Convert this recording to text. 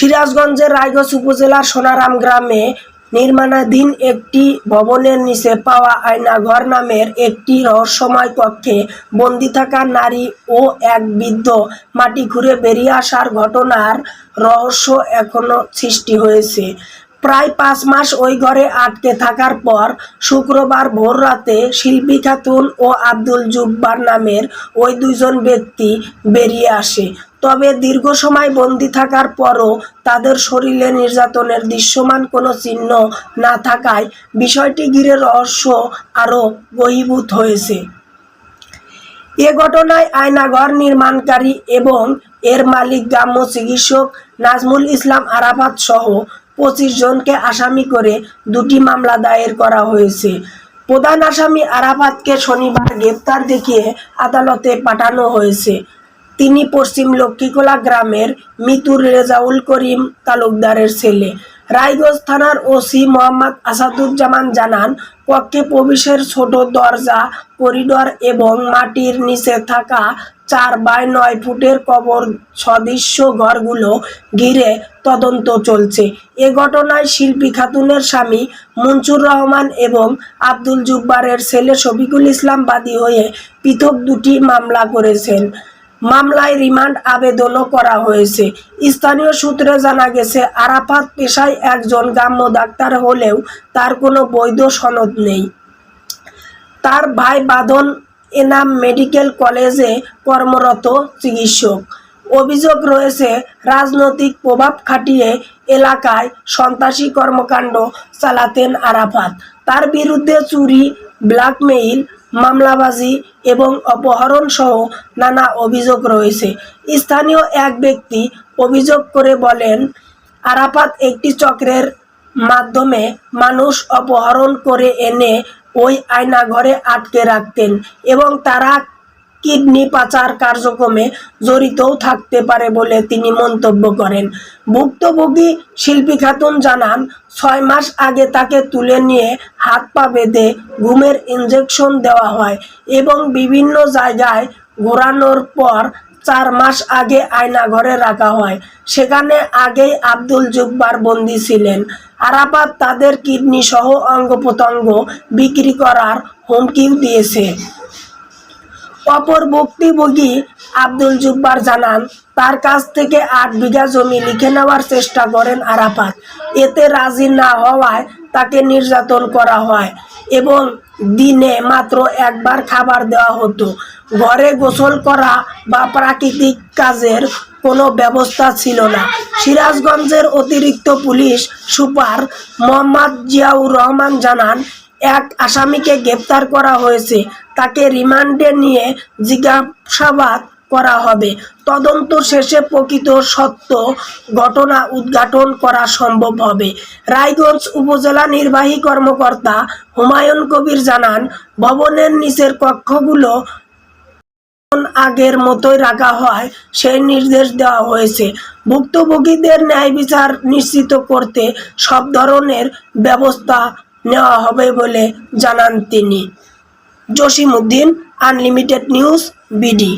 সিরাজগঞ্জের রায়গঞ্জ উপজেলার সোনারাম গ্রামে নির্মাণাধীন একটি ভবনের নিচে পাওয়া আয়নাঘর নামের একটি রহস্যময় কক্ষে বন্দি থাকা নারী ও এক বৃদ্ধ মাটি খুঁড়ে বেরিয়ে আসার ঘটনার রহস্য এখনও সৃষ্টি হয়েছে। প্রায় পাঁচ মাস ওই ঘরে আটকে থাকার পর শুক্রবার ভোর রাতে শিল্পী খাতুন ও আব্দুল জুব্বার নামের ওই দুজন ব্যক্তি বেরিয়ে আসে। তবে দীর্ঘ সময় বন্দি থাকার পরও তাদের শরীরে নির্যাতনের দৃশ্যমান কোনো চিহ্ন না থাকায় বিষয়টি ঘিরে রহস্য আরও বহিভূত হয়েছে। এ ঘটনায় আয়নাঘর নির্মাণকারী এবং এর মালিক গ্রাম্য চিকিৎসক নাজমুল ইসলাম আরাফাত সহ পঁচিশ জনকে আসামি করে দুটি মামলা দায়ের করা হয়েছে। প্রধান আসামি আরাফাতকে শনিবার গ্রেপ্তার দেখিয়ে আদালতে পাঠানো হয়েছে। তিনি পশ্চিম লক্ষ্মীকোলা গ্রামের মিতুর রেজাউল করিম তালুকদারের ছেলে। রায়গঞ্জ থানার ওসি মোহাম্মদ আসাদুজ্জামান জানান, কক্ষে প্রবেশের ছোট দরজা, করিডর এবং মাটির নিচে থাকা চার বাই নয় ফুটের কবর সদৃশ্য ঘরগুলো ঘিরে তদন্ত চলছে। এ ঘটনায় শিল্পী খাতুনের স্বামী মনসুর রহমান এবং আব্দুল জুব্বারের ছেলে শফিকুল ইসলাম বাদী হয়ে পৃথক দুটি মামলা করেছেন। মামলায় রিমান্ড আবেদনও করা হয়েছে। স্থানীয় সূত্রে জানা গেছে, আরাফাত পেশায় একজন গ্রাম্য ডাক্তার হলেও তার কোনো বৈধ সনদ নেই। তার ভাই বাঁধন এনাম মেডিকেল কলেজে কর্মরত চিকিৎসক। অভিযোগ রয়েছে, রাজনৈতিক প্রভাব খাটিয়ে এলাকায় সন্ত্রাসী কর্মকাণ্ড চালাতেন আরাফাত। তার বিরুদ্ধে চুরি, ব্ল্যাকমেইল মামলাবাজি এবং অপহরণ সহ নানা অভিযোগ রয়েছে। স্থানীয় এক ব্যক্তি অভিযোগ করে বলেন আরাপাত একটি চক্রের মাধ্যমে মানুষ অপহরণ করে এনে ওই আয়নাঘরে আটকে রাখতেন এবং তারা কিডনি পাচার কার্যক্রমে জড়িতও থাকতে পারে বলে তিনি মন্তব্য করেন। ভুক্তভোগী শিল্পী খাতুন জানান, ছয় মাস আগে তাকে তুলে নিয়ে হাত পা বেঁধে ঘুমের ইঞ্জেকশন দেওয়া হয় এবং বিভিন্ন জায়গায় ঘোরানোর পর চার মাস আগে আয়না ঘরে রাখা হয়। সেখানে আগেই আব্দুল জুব্বার বন্দী ছিলেন। আরাফাত তাদের কিডনি সহ অঙ্গ প্রত্যঙ্গ বিক্রি করার হুমকিও দিয়েছে। অপর ভুক্তভোগী আব্দুল জুব্বার জানান, তার কাছ থেকে আট বিঘা জমি লিখে নেওয়ার চেষ্টা করেন আরাফাত। এতে রাজি না হওয়ায় তাকে নির্যাতন করা হয় এবং দিনে মাত্র একবার খাবার দেওয়া হতো। ঘরে গোসল করা বা প্রাকৃতিক কাজের কোনো ব্যবস্থা ছিল না। সিরাজগঞ্জের অতিরিক্ত পুলিশ সুপার মোহাম্মদ জিয়াউর রহমান জানান এক আসামিকে গ্রেপ্তার করা হয়েছে। তাকে রিমান্ডে নিয়ে জিজ্ঞাসাবাদ করা হবে। তদন্ত শেষে প্রকৃত সত্য ঘটনা উদ্ঘাটন করা সম্ভব হবে। রায়গঞ্জ উপজেলা নির্বাহী কর্মকর্তা হুমায়ুন কবির জানান, ভবনের নিচের কক্ষগুলো আগের মতোই রাখা হয়, সেই নির্দেশ দেওয়া হয়েছে। ভুক্তভোগীদের ন্যায় বিচার নিশ্চিত করতে সব ধরনের ব্যবস্থা নেওয়া হবে বলে জানান তিনি। Jasimuddin unlimited news BD